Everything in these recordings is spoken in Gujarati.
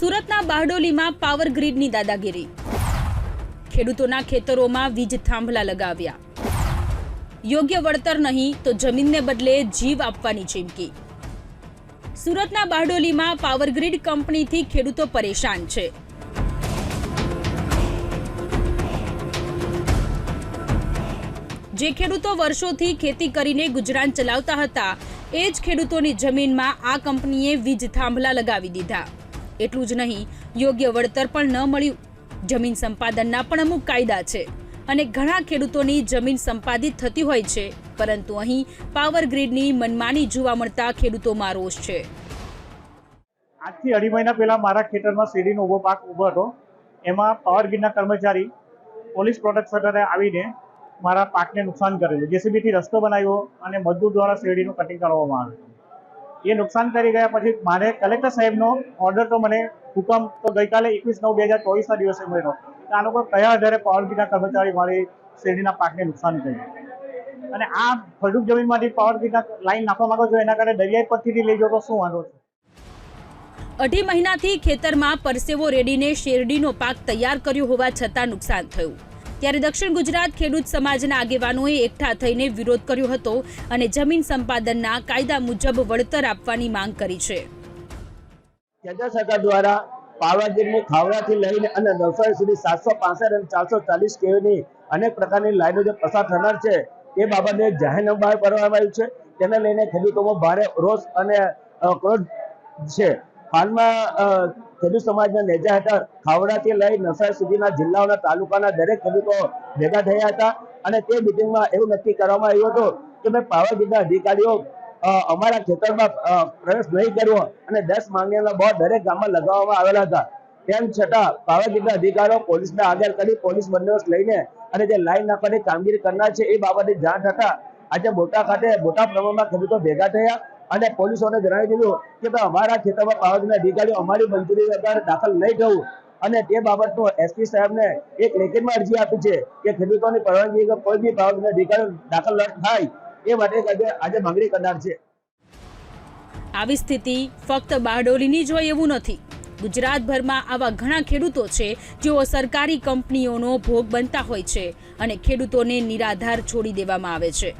સુરતના બારડોલીમાં પાવર ગ્રીડની દાદાગીરી. ખેડૂતોના ખેતરોમાં વીજ થાંભલા લગાવ્યા. યોગ્ય વળતર નહીં તો જમીનને બદલે જીવ આપવાની ચીમકી. સુરતના બારડોલીમાં પાવર ગ્રીડ કંપનીથી ખેડૂતો પરેશાન છે. જે ખેડૂતો વર્ષોથી ખેતી કરીને ગુજરાન ચલાવતા હતા, એ જ ખેડૂતોની જમીનમાં આ કંપનીએ વીજ થાંભલા લગાવી દીધા. એટલું જ નહીં, યોગ્ય વળતર પણ ન મળ્યું. જમીન સંપાદનના પણ અમુક કાયદા છે અને ઘણા ખેડૂતોની જમીન સંપાદિત થતી હોય છે, પરંતુ અહીં પાવર ગ્રીડની મનમાની જોવા મળતા ખેડૂતોમાં રોષ છે. આજથી અઢી મહિના પહેલા મારા ખેતરમાં શેરડીનો ઊભો પાક ઊભો હતો. એમાં પાવર ગ્રીડના કર્મચારી પોલીસ પ્રોટેક્ટરે આવીને મારા પાકને નુકસાન કરેલું જેસીબીથી રસ્તો બનાવ્યો અને મજદૂર દ્વારા શેરડીનું કટિંગ કરવામાં આવ્યું એ નુકસાન કરી ગયા પછી મારે કલેક્ટર સાહેબનો ઓર્ડર તો મને હુકમ તો ગઈકાલે એકવીસ નવ બે હજાર ચોવીસના દિવસે મળ્યો. તો આ લોકો કયા આધારે પાવર કર્મચારી મારી શેરડીના પાકને નુકસાન કર્યું? અને આ ફળદ્રુપ જમીનમાંથી પાવર ગ્રીડના લાઈન નાખવા માંગો છો, એના કારણે દરિયાઈ પથ્થીથી લઈ જાઓ તો શું વાંધો છે? અઢી મહિનાથી ખેતરમાં પરસેવો રેડીને શેરડીનો પાક તૈયાર કર્યો હોવા છતાં નુકસાન થયું. ત્યારે દક્ષિણ ગુજરાત ખેડૂત સમાજના આગેવાનોએ એકઠા થઈને વિરોધ કર્યો હતો અને જમીન સંપાદનના કાયદા મુજબ વળતર આપવાની માંગ કરી છે. કેન્દ્ર સરકાર દ્વારા પાવાગીરની ખાવડાથી લઈને અને નવસારી સુધી સાતસો પાસઠ અને ચારસો ચાલીસ કેવીની અનેક પ્રકારની લાઈનો જે પસાર થનાર છે તે બાબતે જાહેરનામું બહાર પાડવામાં આવ્યું છે. તેને લઈને ખેડૂતોમાં ભારે રોષ અને ક્રોધ છે. હાલમાં ખેડૂત સમાજના નેજા હેઠળ ખાવડાથી લઈ નવસારી સુધીના જિલ્લાઓના તાલુકાના દરેક ખેડૂતો ભેગા થયા હતા અને તે મિટિંગમાં એવું નક્કી કરવામાં આવ્યું હતું કે ભાઈ પાવાગીરના અધિકારીઓ અમારા ખેતરમાં પ્રવેશ નહીં કર્યો અને દસ માંગણીઓના બોર્ડ દરેક ગામમાં લગાવવામાં આવેલા હતા. તેમ છતાં પાવાગીરના અધિકારો પોલીસને આગળ કરી પોલીસ બંદોબસ્ત લઈને અને જે લાઈન નાખવાની કામગીરી કરનાર છે એ બાબતે જાણ થતા આજે મોટા ખાતે, મોટા પ્રમાણમાં ખેડૂતો ભેગા થયા અને પોલીસોને જણાવી દીધું કે અમારા ખેતરમાં પાવાગીરના અધિકારીઓ અમારી મંજૂરી વગર દાખલ નહીં થવું. અને તે બાબતનું એસપી સાહેબને એક લેખિતમાં અરજી આપી છે કે ખેડૂતોની પરવાનગી વગર કોઈ બી પાવાગીરના અધિકારીઓ દાખલ ન થાય. એ માટે આજે માંગણી કરનાર છે. આવી સ્થિતિ ફક્ત બારડોલીની જ હોય એવું નથી. ગુજરાતભરમાં આવા ઘણા ખેડૂતો છે જેઓ સરકારી કંપનીઓનો ભોગ બનતા હોય છે અને ખેડૂતોને નિરાધાર છોડી દેવામાં આવે છે.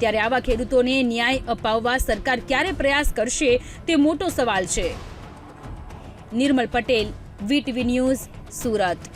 ત્યારે આવા ખેડૂતોને ન્યાય અપાવવા સરકાર ક્યારે પ્રયાસ કરશે તે મોટો સવાલ છે. Nirmal Patel VTV news, Surat.